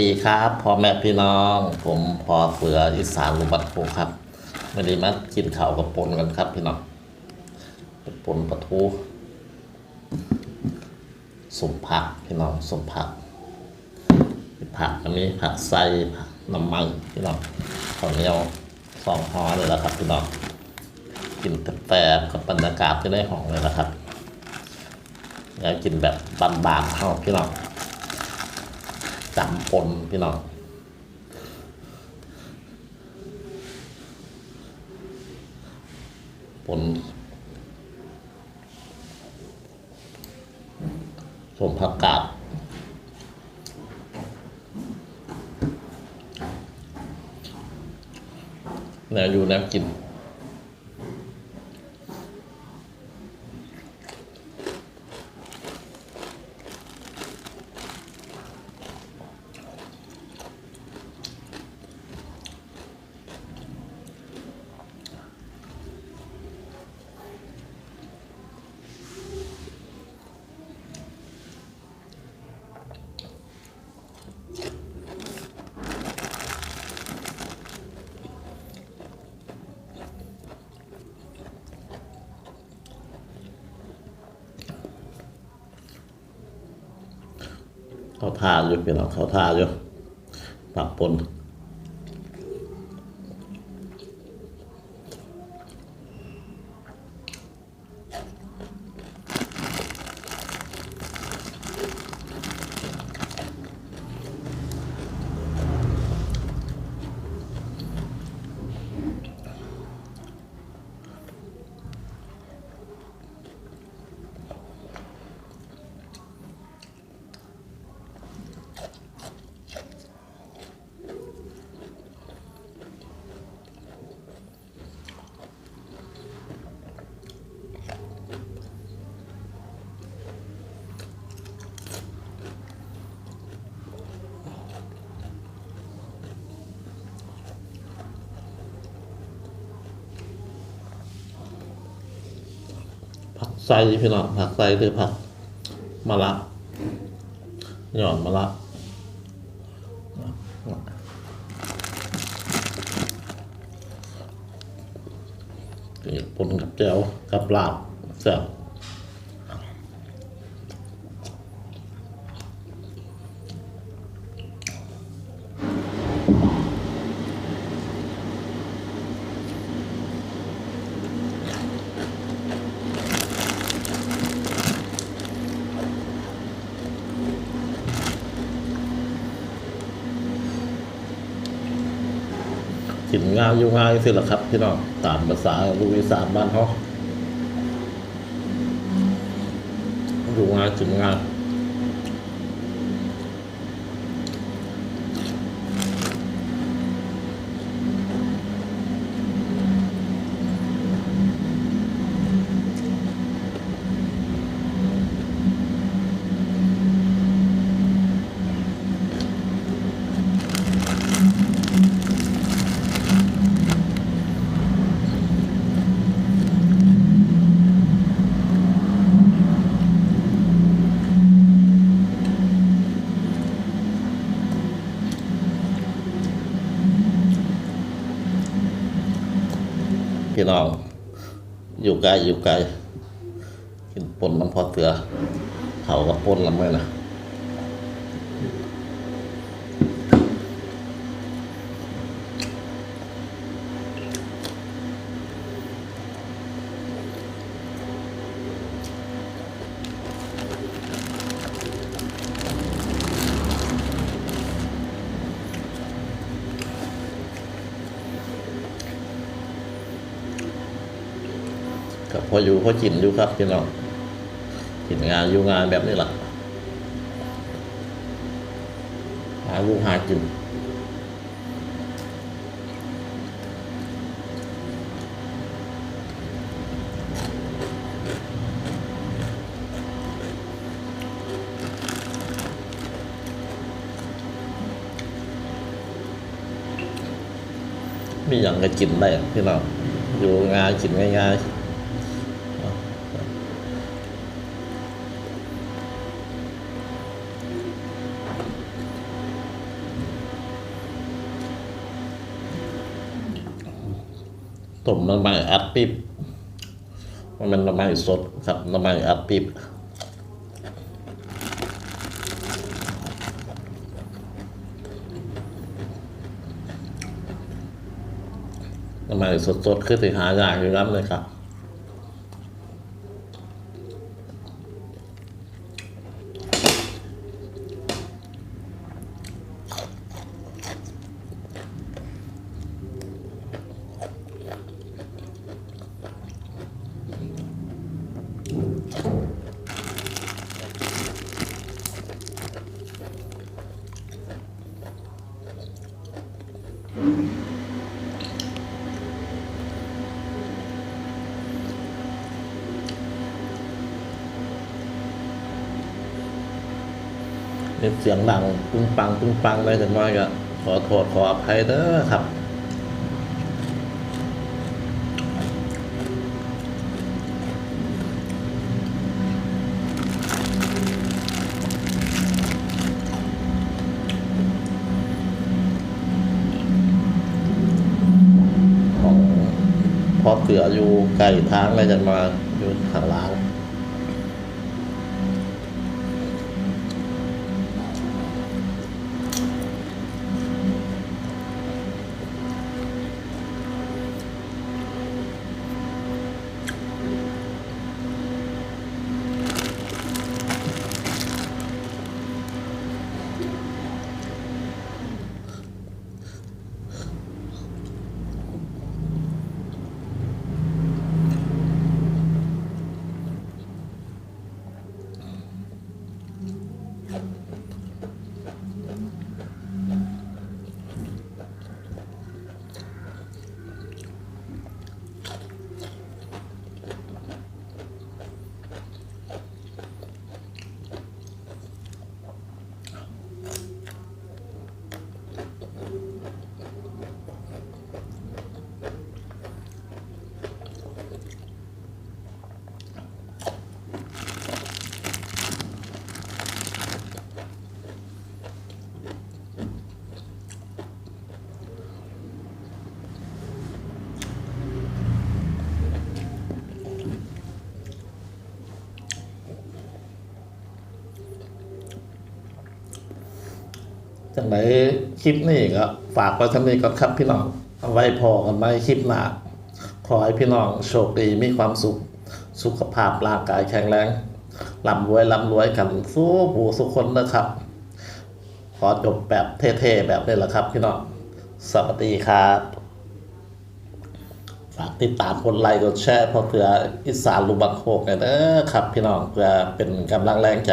ดีครับพ่อแม่พี่น้อง ผมพอเสืออีสานลุบัตโพครับวันนี้มากินข้าวกับปนกันครับพี่น้องปนปนปลาทูสมผักพี่น้องสมผัก ผักอันนี้ผักไส้ผักน้ำมันพี่น้องข้าวเหนียวสองห่อเลยล้วครับพี่น้องกินแต่กับบรรยากาศที่ได้หองเลยนะครับ แล้วกินแบบบานๆเท่าพี่น้อง จำปนพี่น้องปนสมผักกาดแนวอยู่แนวกิน เขาทาอยู่พี่น้องเขาทาอยู่ปักปนผัก ไส้พี่น้องผักไส้หรือผักมะระหย่อนมะระนี่ปนกับแจ่วกับลาบแซ่บ กินง่ายอยู่ง่ายสิละครับพี่น้องตามภาษาลูกอีสานบ้านเขาอยู่ง่ายกินง่ายพี่ น้องอยู่ไกลอยู่ไกลกินปนน้ำพอเตือเขาก็ปนละเมื่อนะกับ พออยู่พอกินอยู่ครับพี่น้องกินงานอยู่งานแบบนี้แหละหาลูกหากินมีอย่างก็กินได้พี่น้องอยู่งานกินง่ายๆ ต้มน้ำมันอัดปิ๊บมันเป็นน้ำมันสดครับน้ำมันอัดปิ๊บน้ำมันสดๆคือสิหายากอยู่แล้วเลยครับ นี่เสียงดังปึ้งปังปึ้งปังเลยจังว่าก็ขอโทษขออภัยเด้อครับของพอเสืออยู่ไกลทางเลยจังมาอยู่ข้างล่าง จังไหนคลิปนี้ก็ฝากไว้ทำนี้ก่อนครับพี่น้องเอาไว้พอกันไหมคลิปหน้าขอให้พี่น้องโชคดีมีความสุข สุขภาพร่างกายแข็งแรงร่ำรวยร่ำรวยกันสู้ผู้สุขคนนะครับ ขอจบแบบเท่ๆแบบนี้แหละครับพี่น้องสวัสดีครับฝากติดตามกดไลค์กดแชร์เพอเพื่ออีสานลูบักโคกกันเด้อครับ พี่น้องเพื่อเป็นกำลังแรงใจ